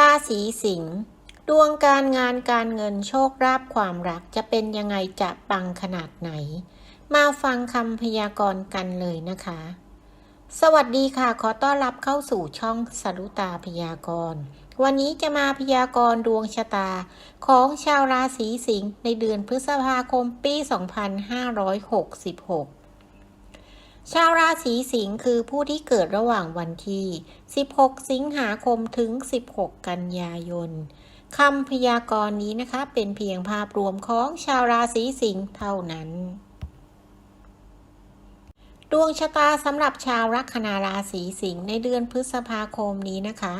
ราศีสิงห์ดวงการงานการเงินโชคลาภความรักจะเป็นยังไงจะปังขนาดไหน มาฟังคำพยากรณ์กันเลยนะคะ สวัสดีค่ะ ขอต้อนรับเข้าสู่ช่องสรุตาพยากรณ์ วันนี้จะมาพยากรณ์ดวงชะตา ของชาวราศีสิงห์ในเดือนพฤษภาคมปี 2566 ชาวราศีสิงห์คือผู้ที่เกิดระหว่างวันที่ 16 สิงหาคมถึง 16 กันยายนคำพยากรณ์นี้นะคะ เป็นเพียงภาพรวมของชาวราศีสิงห์เท่านั้น ดวงชะตาสำหรับชาวลัคนาราศีสิงห์ในเดือนพฤษภาคมนี้นะคะ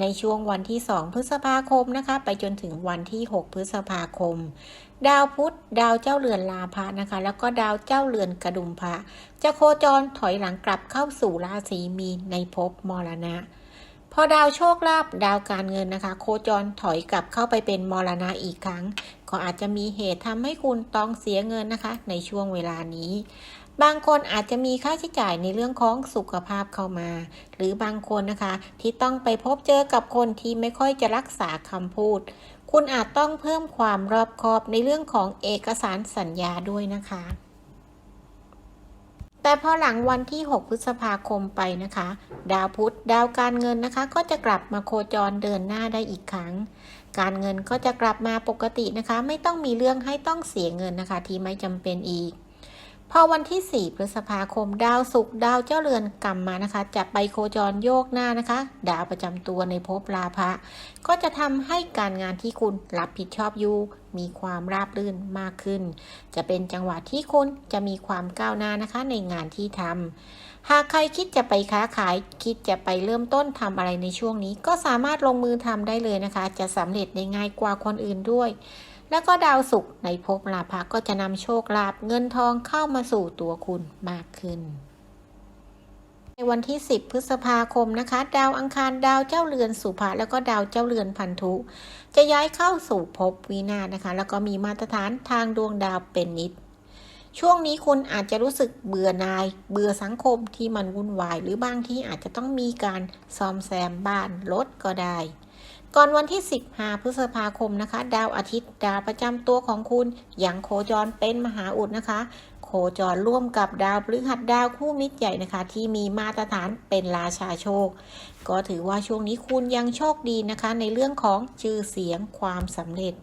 ในช่วงวันที่ 2 พฤษภาคมนะคะ ไปจนถึงวันที่ 6 พฤษภาคม ดาวพุธดาวเจ้าเรือนลาภะนะคะ แล้วก็ดาวเจ้าเรือนกระดุมพระจะโคจรถอยหลังกลับเข้าสู่ราศีมีนในภพมรณะพอดาวโชคลาภดาวการเงินนะคะ โคจรถอยกลับเข้าไปเป็นมรณะอีกครั้ง ก็อาจจะมีเหตุทำให้คุณต้องเสียเงินนะคะ ในช่วงเวลานี้ บางคนอาจจะมีค่าใช้จ่ายในเรื่องของสุขภาพเข้ามา หรือบางคนนะคะที่ต้องไปพบเจอกับคนที่ไม่ค่อยจะรักษาคำพูด คุณอาจต้องเพิ่มความรอบคอบในเรื่องของเอกสารสัญญาด้วยนะคะ แต่พอหลังวันที่ 6 พฤษภาคมไปนะคะ ดาวพุธดาวการเงินนะคะ ก็จะกลับมาโคจรเดินหน้าได้อีกครั้งการเงินก็จะกลับมาปกตินะคะ ไม่ต้องมีเรื่องให้ต้องเสียเงินนะคะ ที่ไม่จำเป็นอีก พอวันที่ 4 พฤษภาคมดาวศุกร์ดาวเจ้าเรือนกลับมานะคะ จะไปโคจรโยกหน้านะคะ ดาวประจำตัวในภพราภะก็จะทำให้การงานที่คุณรับผิดชอบอยู่มีความราบรื่นมากขึ้น จะเป็นจังหวะที่คุณจะมีความก้าวหน้านะคะในงานที่ทำหากใครคิดจะไปค้าขาย คิดจะไปเริ่มต้นทำอะไรในช่วงนี้ ก็สามารถลงมือทำได้เลยนะคะ จะสำเร็จได้ง่ายกว่าคนอื่นด้วย แล้วก็ดาวศุกร์ในภพลาภะก็จะนำโชคลาภเงินทองเข้ามาสู่ตัวคุณมากขึ้น ในวันที่ 10 พฤษภาคมนะคะ ดาวอังคารดาวเจ้าเรือนสุภะแล้วก็ดาวเจ้าเรือนพันธุ จะย้ายเข้าสู่ภพวินานะคะ แล้วก็มีมาตรฐานทางดวงดาวเป็นนิดช่วงนี้คุณอาจจะรู้สึกเบื่อนาย เบื่อสังคมที่มันวุ่นวาย หรือบางที่อาจจะต้องมีการซ่อมแซมบ้านรถก็ได้ ก่อนวันที่ 15 พฤษภาคมนะคะ ดาวอาทิตย์ดาวประจำตัวของคุณยังโคจรเป็นมหาอุดนะคะ โคจรร่วมกับดาวพฤหัสดาวคู่มิตรใหญ่นะคะ ที่มีมาตรฐานเป็นราชาโชค ก็ถือว่าช่วงนี้คุณยังโชคดีนะคะ ในเรื่องของชื่อเสียงความสำเร็จ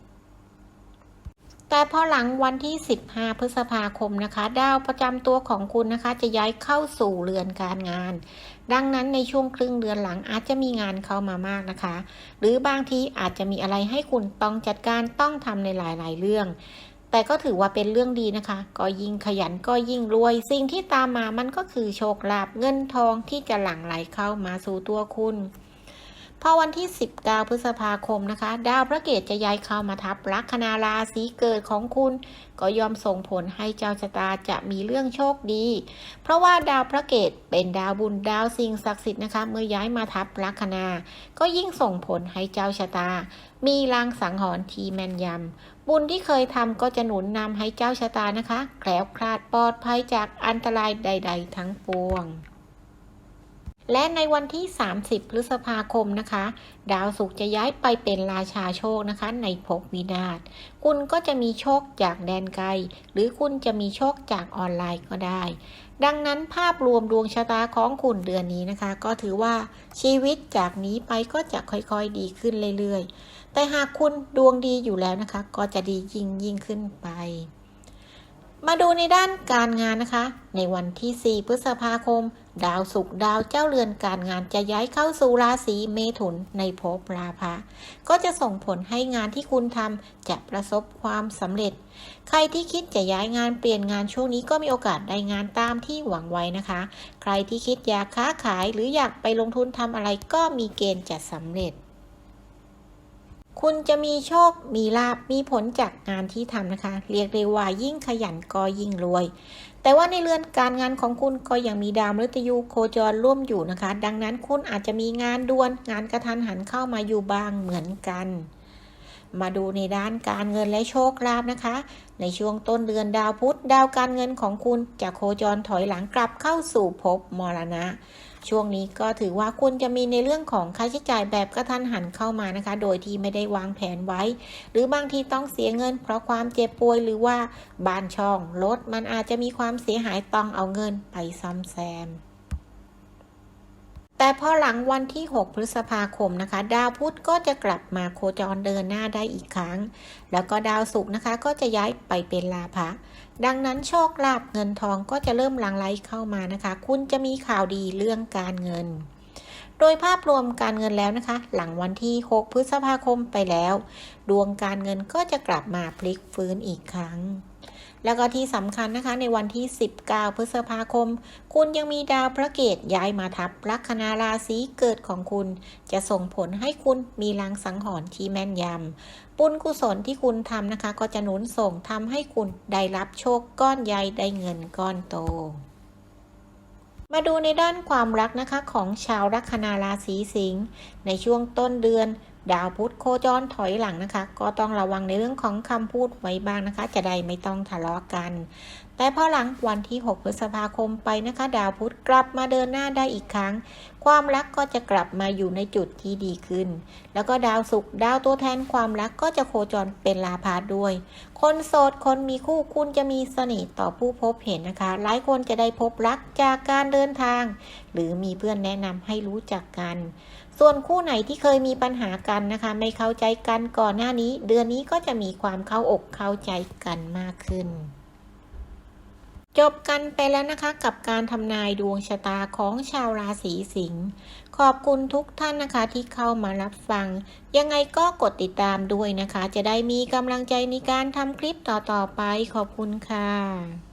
แต่พอหลังวันที่ 15 พฤษภาคมนะคะ ดาวประจำตัวของคุณนะคะ จะย้ายเข้าสู่เรือนการงาน ดังนั้นในช่วงครึ่งเดือนหลังอาจจะมีงานเข้ามามากนะคะ หรือบางทีอาจจะมีอะไรให้คุณต้องจัดการต้องทำในหลาย ๆ เรื่อง แต่ก็ถือว่าเป็นเรื่องดีนะคะ ก็ยิ่งขยันก็ยิ่งรวย สิ่งที่ตามมามันก็คือโชคลาภเงินทองที่จะหลั่งไหลเข้ามาสู่ตัวคุณ พอวันที่ 19 พฤษภาคมนะคะ ดาวพระเกตจะย้ายเข้ามาทับลัคนาราศีเกิดของคุณ ก็ยอมส่งผลให้เจ้าชะตาจะมีเรื่องโชคดี เพราะว่าดาวพระเกตเป็นดาวบุญดาวสิ่งศักดิ์สิทธิ์นะคะ เมื่อย้ายมาทับลัคนา ก็ยิ่งส่งผลให้เจ้าชะตา มีลางสังหรณ์ที่แม่นยำบุญที่เคยทำก็จะหนุนนำให้เจ้าชะตานะคะ แคล้วคลาดปลอดภัยจากอันตรายใด ๆ ทั้งปวง และในวันที่ 30 พฤษภาคมนะคะ ดาวศุกร์จะย้ายไปเป็นราชาโชคนะคะ ในภพวินาศคุณก็จะมีโชคจากแดนไกล หรือคุณจะมีโชคจากออนไลน์ก็ได้ ดังนั้นภาพรวมดวงชะตาของคุณเดือนนี้นะคะ ก็ถือว่าชีวิตจากนี้ไปก็จะค่อยๆดีขึ้นเรื่อยๆ แต่หากคุณดวงดีอยู่แล้วนะคะ ก็จะดียิ่งยิ่งขึ้นไปมาดูในด้านการงานนะคะ ในวันที่ 4 พฤษภาคม ดาวสุกดาวเจ้าเรือนการงานจะย้ายเข้าสู่ราศีเมถุนในภพราภะก็จะส่งผลให้งานที่คุณทำจะประสบความสำเร็จ ใครที่คิดจะย้ายงานเปลี่ยนงานช่วงนี้ก็มีโอกาสได้งานตามที่หวังไว้นะคะ ใครที่คิดอยากค้าขายหรืออยากไปลงทุนทำอะไรก็มีเกณฑ์จะสำเร็จ คุณจะมีโชค มีลาบ มีผลจากงานที่ทำนะคะ เรียกได้ว่ายิ่งขยันก็ยิ่งรวย แต่ว่าในเรือนการงานของคุณก็ยังมีดาวมฤตยูโคจรร่วมอยู่นะคะ ดังนั้นคุณอาจจะมีงานด่วน งานกระทันหันเข้ามาอยู่บ้างเหมือนกัน มาดูในด้านการเงินและโชคลาภนะคะ ในช่วงต้นเดือนดาวพุธดาวการเงินของคุณจะโคจรถอยหลังกลับเข้าสู่ภพมรณะ ช่วงนี้ก็ถือว่าคุณจะมีในเรื่องของค่าใช้จ่ายแบบกระทันหันเข้ามานะคะ โดยที่ไม่ได้วางแผนไว้ หรือบางทีต้องเสียเงิน เพราะความเจ็บป่วยหรือว่าบ้านช่องรถมันอาจจะมีความเสียหายต้องเอาเงินไปซ่อมแซม แต่พอหลังวันที่ 6 พฤษภาคมนะคะ ดาวพุธก็จะกลับมาโคจรเดินหน้าได้อีกครั้ง แล้วก็ดาวศุกร์นะคะก็จะย้ายไปเป็นลาภะดังนั้นโชคลาภเงินทองก็จะเริ่มหลั่งไหลเข้ามานะคะ คุณจะมีข่าวดีเรื่องการเงิน โดยภาพรวมการเงินแล้วนะคะ หลังวันที่ 6 พฤษภาคมไปแล้ว ดวงการเงินก็จะกลับมาพลิกฟื้นอีกครั้ง แล้วก็ที่สำคัญนะคะในวันที่ 19 พฤษภาคม คุณยังมีดาวพระเกตย้ายมาทับลัคนาราศีเกิดของคุณ จะส่งผลให้คุณมีลางสังหรณ์ที่แม่นยำบุญกุศลที่คุณทำนะคะ ก็จะหนุนส่งทำให้คุณได้รับโชคก้อนใหญ่ได้เงินก้อนโตมาดูในด้านความรักนะคะของชาวลัคนาราศีสิงห์ในช่วงต้นเดือนดาวพุธโคจรถอยหลังนะคะ ก็ต้องระวังในเรื่องของคำพูดไว้บ้างนะคะ จะได้ไม่ต้องทะเลาะกัน แต่พอหลังวันที่ 6 พฤษภาคมไปนะคะ ดาวพุธกลับมาเดินหน้าได้อีกครั้ง ความรักก็จะกลับมาอยู่ในจุดที่ดีขึ้น แล้วก็ดาวศุกร์ดาวตัวแทนความรักก็จะโคจรเป็นลาพาด้วย คนโสดคนมีคู่คุณจะมีเสน่ห์ต่อผู้พบเห็นนะคะ หลายคนจะได้พบรักจากการเดินทาง หรือมีเพื่อนแนะนำให้รู้จักกันส่วนคู่ไหนที่เคยมีปัญหากันนะคะ ไม่เข้าใจกันก่อนหน้านี้ เดือนนี้ก็จะมีความเข้าอกเข้าใจกันมากขึ้น จบกันไปแล้วนะคะกับการทำนายดวงชะตาของชาวราศีสิงห์ขอบคุณทุกท่านนะคะที่เข้ามารับฟัง ยังไงก็กดติดตามด้วยนะคะ จะได้มีกำลังใจในการทำคลิปต่อๆไปขอบคุณค่ะ